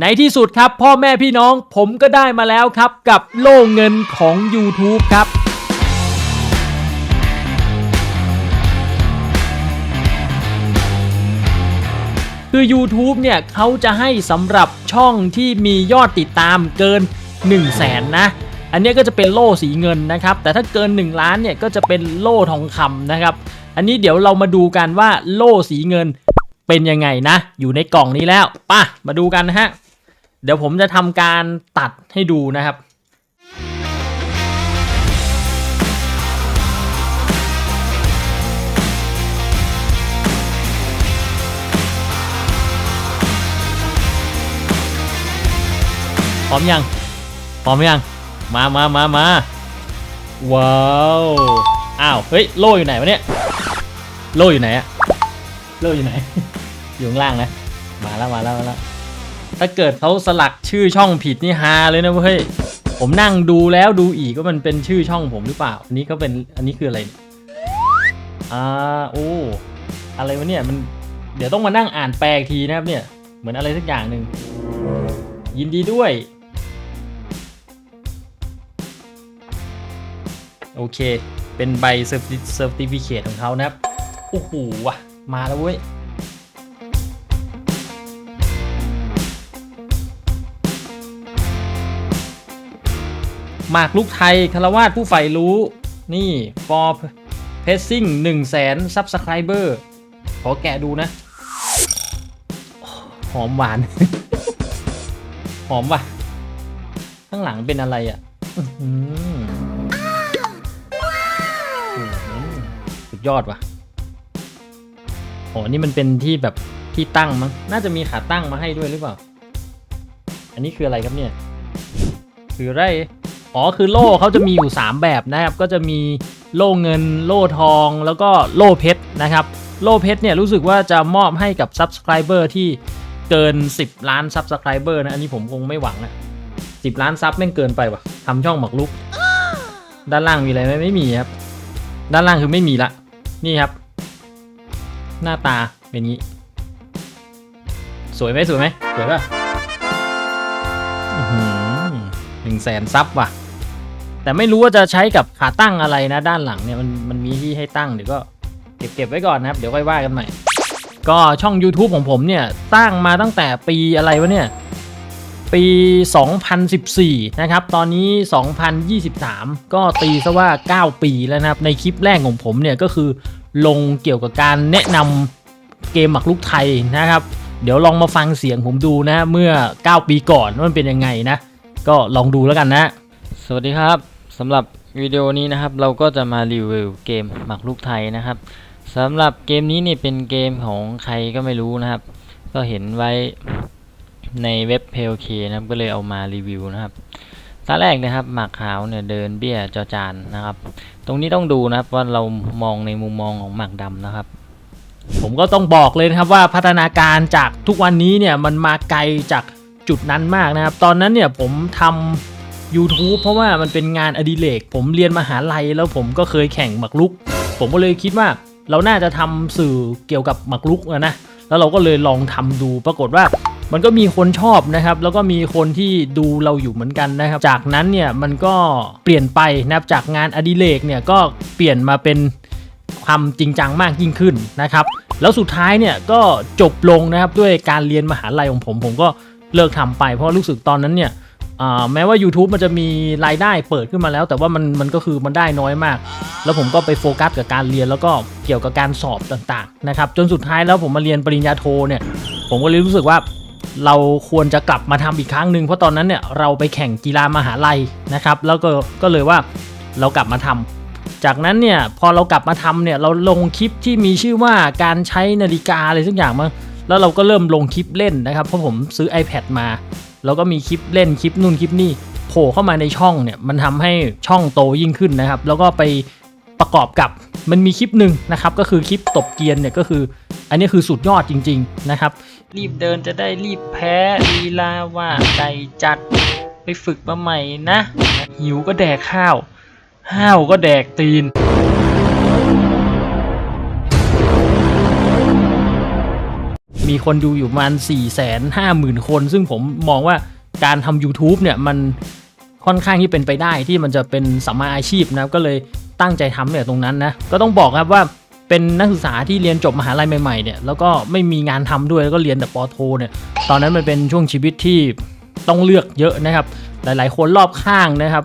ในที่สุดครับพ่อแม่พี่น้องผมก็ได้มาแล้วครับกับโล่เงินของ YouTube ครับ คือ YouTube เนี่ยเขาจะให้สำหรับช่องที่มียอดติดตามเกิน 1 0 0 0 0แสนนะ อันนี้ก็จะเป็นโล่สีเงินนะครับ แต่ถ้าเกิน 1 ล้านเนี่ยก็จะเป็นโล่ทองคำนะครับ อันนี้เดี๋ยวเรามาดูกันว่าโล่สีเงิน เป็นยังไงนะ อยู่ในกล่องนี้แล้วป่ะมาดูกันนะฮะ เดี๋ยวผมจะทำการตัดให้ดูนะครับพร้อมยัง พร้อมยัง มามามามาว้าว อ้าว เฮ้ย โล่อยู่ไหนวะเนี่ย โล่อยู่ไหนอะโล่อยู่ไหน อยู่ข้างล่างนะ มาแล้วมาแล้วมาแล้วถ้าเกิดเขาสลักชื่อช่องผิดนี่ฮาเลยนะเว้ยผมนั่งดูแล้วดูอีกว่ามันเป็นชื่อช่องผมหรือเปล่า อันนี้ก็เป็นอันนี้คืออะไรอ่าโอ้อะไรวะเนี่ยมันเดี๋ยวต้องมานั่งอ่านแปลทีนะครับเนี่ยเหมือนอะไรสักอย่างหนึ่งยินดีด้วยโอเค เป็นใบเซอร์เซอร์ติฟิเคตของเขานะครับ โอ้โหว่ะ มาแล้วเว้ย หมากลูกไทยคารวาสผู้ใฝ่รู้ นี่ for pressing 1 0 0 0 0แสน subscriber ขอแกะดูนะ หอมหวาน หอมว่ะ ข้างหลังเป็นอะไรอะหืออื้อหือสุดยอดว่ะโอ้นี่มันเป็นที่แบบที่ตั้งมั้ง น่าจะมีขาตั้งมาให้ด้วยหรือเปล่า อันนี้คืออะไรครับเนี่ย คืออะไร อ๋อคือโล่เขาจะมีอยู่ 3 แบบนะครับ ก็จะมีโล่เงินโล่ทองแล้วก็โล่เพชรนะครับ โล่เพชรเนี่ยรู้สึกว่าจะมอบให้กับ Subscriber ที่เกิน 10 ล้าน Subscriber นะ อันนี้ผมคงไม่หวังอะ10ล้านซับแม่งเกินไปว่ะทำช่องหมักลุก ด้านล่างมีอะไรไหมไม่มีครับ ด้านล่างคือไม่มีละนี่ครับ หน้าตาเป็นงี้ สวยไหมสวยไหมสวยป่ะหนึ่งแสนซับว่ะ แต่ไม่รู้ว่าจะใช้กับขาตั้งอะไรนะ ด้านหลังเนี่ยมันมันมีที่ให้ตั้งเดี๋ยวก็เก็บเก็บไว้ก่อนนะครับ เดี๋ยวค่อยว่ากันใหม่ ก็ช่อง YouTube ของผมเนี่ยตั้งมาตั้งแต่ปีอะไรวะเนี่ย ปี 2014 นะครับ ตอนนี้ 2023 ก็ตีซะว่า 9 ปีแล้วนะครับ ในคลิปแรกของผมเนี่ยก็คือลงเกี่ยวกับการแนะนำเกมหมักลุกไทยนะครับ เดี๋ยวลองมาฟังเสียงผมดูนะเมื่อ 9 ปีก่อนว่ามันเป็นยังไงนะ ก็ลองดูแล้วกันนะ สวัสดีครับ สำหรับวิดีโอนี้นะครับเราก็จะมารีวิวเกมหมักลุกไทยนะครับสำหรับเกมนี้เนี่ยเป็นเกมของใครก็ไม่รู้นะครับ ก็เห็นไว้ในเว็บ p l k นะครับก็เลยเอามารีวิวนะครับตอนแรกนะครับหมากขาวเนี่ยเดินเบี้ยจอจานนะครับ ตรงนี้ต้องดูนะครับว่าเรามองในมุมมองของหมากดำนะครับผมก็ต้องบอกเลยนะครับว่าพัฒนาการจากทุกวันนี้เนี่ยมันมาไกลจากจุดนั้นมากนะครับ ตอนนั้นเนี่ยผมทำ YouTube เพราะว่ามันเป็นงานอดิเรกผมเรียนมหาลัยแล้วผมก็เคยแข่งหมากรุก ผมก็เลยคิดว่าเราน่าจะทำสื่อเกี่ยวกับหมากรุกอะนะ แล้วเราก็เลยลองทำดูปรากฏว่ามันก็มีคนชอบนะครับ แล้วก็มีคนที่ดูเราอยู่เหมือนกันนะครับ จากนั้นเนี่ยมันก็เปลี่ยนไปนะครับจากงานอดิเรกเนี่ยก็เปลี่ยนมาเป็นความจริงจังมากยิ่งขึ้นนะครับ แล้วสุดท้ายเนี่ยก็จบลงนะครับด้วยการเรียนมหาลัยของผม ผมก็เลิกทำไป เพราะรู้สึกตอนนั้นเนี่ย แม้ว่า YouTube มันจะมีรายได้เปิดขึ้นมาแล้ว แต่ว่ามันมันก็คือมันได้น้อยมาก แล้วผมก็ไปโฟกัสกับการเรียนแล้วก็เกี่ยวกับการสอบต่างๆนะครับจนสุดท้ายแล้วผมมาเรียนปริญญาโทเนี่ยผมก็เลยรู้สึกว่าเราควรจะกลับมาทำอีกครั้งหนึ่งเพราะตอนนั้นเนี่ยเราไปแข่งกีฬามหาลัยนะครับแล้วก็ก็เลยว่าเรากลับมาทำจากนั้นเนี่ยพอเรากลับมาทำเนี่ยเราลงคลิปที่มีชื่อว่าการใช้นาฬิกาอะไรสักอย่างมั้งแล้วเราก็เริ่มลงคลิปเล่นนะครับเพราะผมซื้อ iPad มา แล้วก็มีคลิปเล่นคลิปนู่นคลิปนี่โผล่เข้ามาในช่องเนี่ยมันทำให้ช่องโตยิ่งขึ้นนะครับ แล้วก็ไปประกอบกับมันมีคลิปหนึ่งนะครับ ก็คือคลิปตบเกียนเนี่ยก็คือ อันนี้คือสุดยอดจริง ๆนะครับ รีบเดินจะได้รีบแพ้ลีลาว่าใจจัดไปฝึกมาใหม่นะ หิวก็แดกข้าว ห้าวก็แดกตีน มีคนดูอยู่ประมาณ 4 5 0 0 0 0 คน ซึ่งผมมองว่าการทำ YouTube เนี่ยมันค่อนข้างที่เป็นไปได้ที่มันจะเป็นสัมมาอาชีพนะก็เลยตั้งใจทำเนี่ยตรงนั้นนะก็ต้องบอกครับว่าเป็นนักศึกษาที่เรียนจบมหาลัยใหม่ๆเนี่ยแล้วก็ไม่มีงานทำด้วยแล้วก็เรียนแต่ปอโทเนี่ยตอนนั้นมันเป็นช่วงชีวิตที่ต้องเลือกเยอะนะครับ หลายๆ คนรอบข้างนะครับ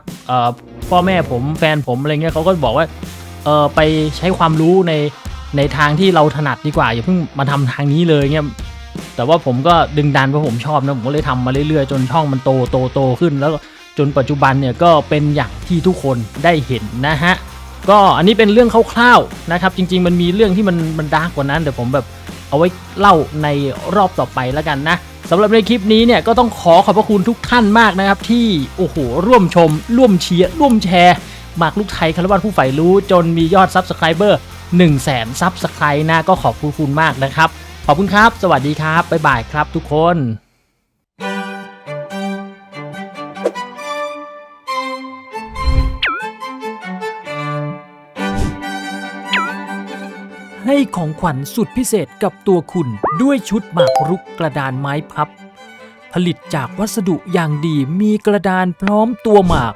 พ่อแม่ผมแฟนผมอะไรเงี้ยเขาก็บอกว่าเออไปใช้ความรู้ใน ในทางที่เราถนัดดีกว่าอย่าเพิ่งมาทำทางนี้เลยเงี้ยแต่ว่าผมก็ดึงดันเพราะผมชอบนะผมก็เลยทำมาเรื่อยๆ จนช่องมันโตโตโตขึ้น แล้วจนปัจจุบันเนี่ยก็เป็นอย่างที่ทุกคนได้เห็นนะฮะก็อันนี้เป็นเรื่องคร่าวๆนะครับ จริง ๆ มันมีเรื่องที่มันมันดาร์กกว่านั้นแต่ผมแบบเอาไว้เล่าในรอบต่อไปแล้วกันนะสำหรับในคลิปนี้เนี่ยก็ต้องขอขอบพระคุณทุกท่านมากนะครับ ที่โอ้โหร่วมชม ร่วมเชียร์ร่วมแชร์หมากลูกไทยคารวานผู้ใฝ่รู้ จนมียอดซับสไครเบอร์ 1 0 0 0 0แสนซับสไครต์นะก็ขอบคุณมากนะครับ ขอบคุณครับ สวัสดีครับ บ๊ายบายครับทุกคนให้ของขวัญสุดพิเศษกับตัวคุณด้วยชุดหมากรุกกระดานไม้พับ ผลิตจากวัสดุอย่างดีมีกระดานพร้อมตัวหมาก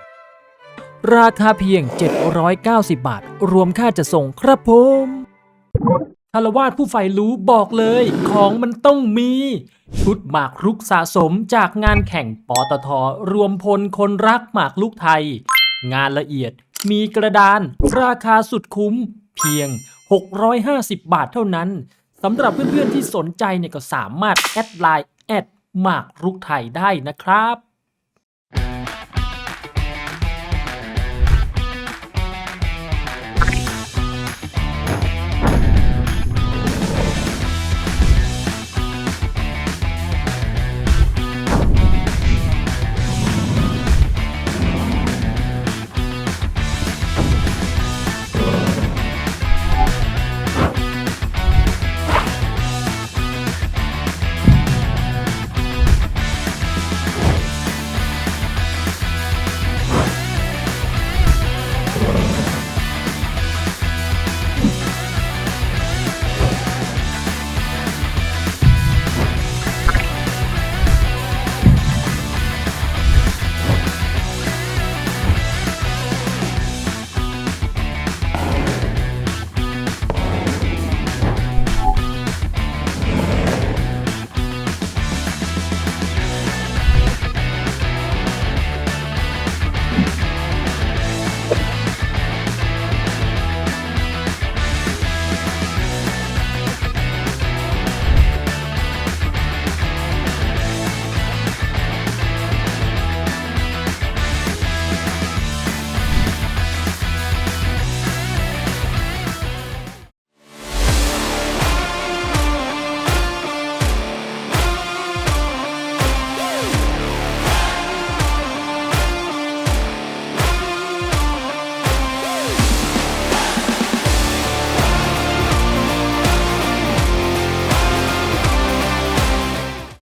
ราคาเพียง 790 บาท รวมค่าจะส่งครับผมคารวาสผู้ใฝ่รู้บอกเลยของมันต้องมี ชุดหมากรุกสะสมจากงานแข่งปตท รวมพลคนรักหมากลุกไทย งานละเอียดมีกระดาน ราคาสุดคุ้ม เพียง 650 บาทเท่านั้นสำหรับเพื่อนๆที่สนใจเนี่ยก็สามารถแอดไลน์แอดหมากรุกไทยได้นะครับ